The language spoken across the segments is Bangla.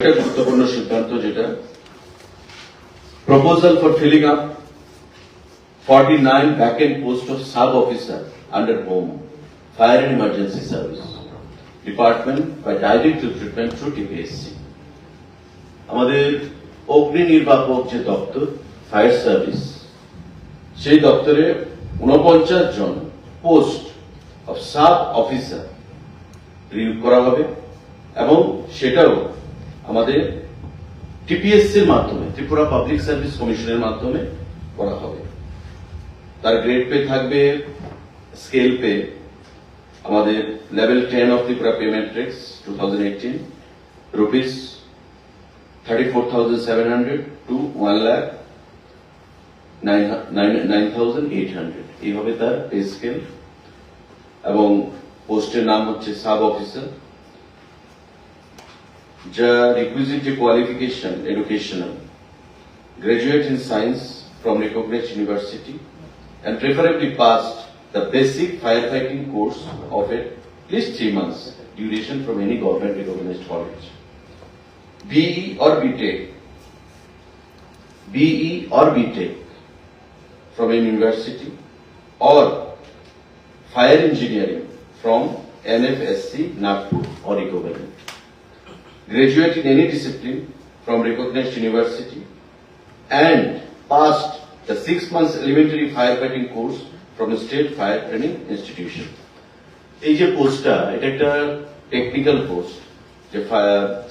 একটা গুরুত্বপূর্ণ সিদ্ধান্ত যেটা proposal for filling up 49 vacant post of sub officer under home fire and emergency service department by direct recruitment through TPSC আমাদের অগ্নি নির্বাপক যে দপ্তর ফায়ার সার্ভিস সেই দপ্তরে উনপঞ্চাশ জন post of sub officer renew করা হবে এবং সেটাও আমাদের টিপিএসসির মাধ্যমে, ত্রিপুরা পাবলিক সার্ভিস কমিশনের মাধ্যমে করা হবে। তার গ্রেড পে থাকবে স্কেল পে আমাদের level ten of Tripura pay matrix two thousand eighteen rupees thirty four thousand seven hundred to one lakh nine thousand eight hundred এইভাবে তার পে স্কেল এবং পোস্টের নাম হচ্ছে সাব অফিসার যা requisite qualification educational. Graduate in science from recognized university and preferably passed the basic firefighting course of at least three months duration from any government recognized college. BE or BTech BE or BTech from an university or fire engineering from NFSC Nagpur or equivalent graduate in any discipline from recognized university and passed the six months elementary firefighting course from a state fire training institution. এই যে পোস্টটা এটা একটা টেকনিক্যাল পোস্ট যে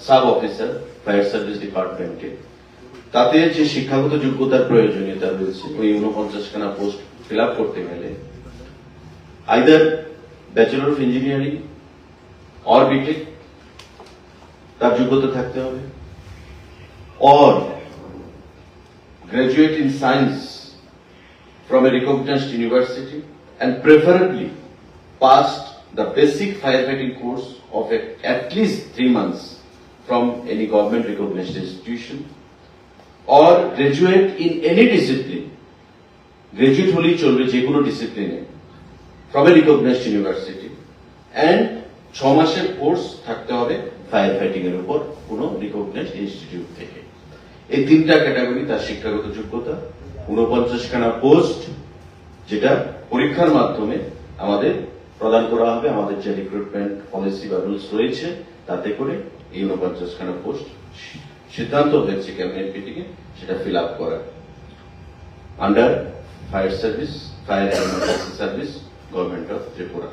সাব অফিসার ফায়ার সার্ভিস ডিপার্টমেন্টে তাতে যে শিক্ষাগত যোগ্যতার প্রয়োজনীয়তা রয়েছে ওই উনপঞ্চাশ খানা পোস্ট ফিল আপ করতে গেলে either bachelor of engineering or B Tech তার যোগ্যতা থাকতে হবে or graduate in science from a recognised university and preferably passed the basic fire fighting course of at least three months from any government recognized institution or graduate in any discipline graduate হলেই চলবে যে কোনো ডিসিপ্লিনে from a recognised university and ছ মাসের কোর্স থাকতে হবে ফায়ার ফাইটিং এর উপর কোন রিকগনাইজড ইনস্টিটিউট থেকে। এই তিনটা ক্যাটাগরি তার শিক্ষাগত যোগ্যতা উনপঞ্চাশ খানা পোস্ট যেটা পরীক্ষার মাধ্যমে আমাদের প্রদান করা হবে, আমাদের যে রিক্রুটমেন্ট পলিসি বা রুলস রয়েছে, তাতে করে এই উনপঞ্চাশ খানা পোস্ট সিদ্ধান্ত হয়েছে ক্যাবিনেট মিটিংয়ে সেটা ফিল আপ করার under fire service fire service government of Tripura.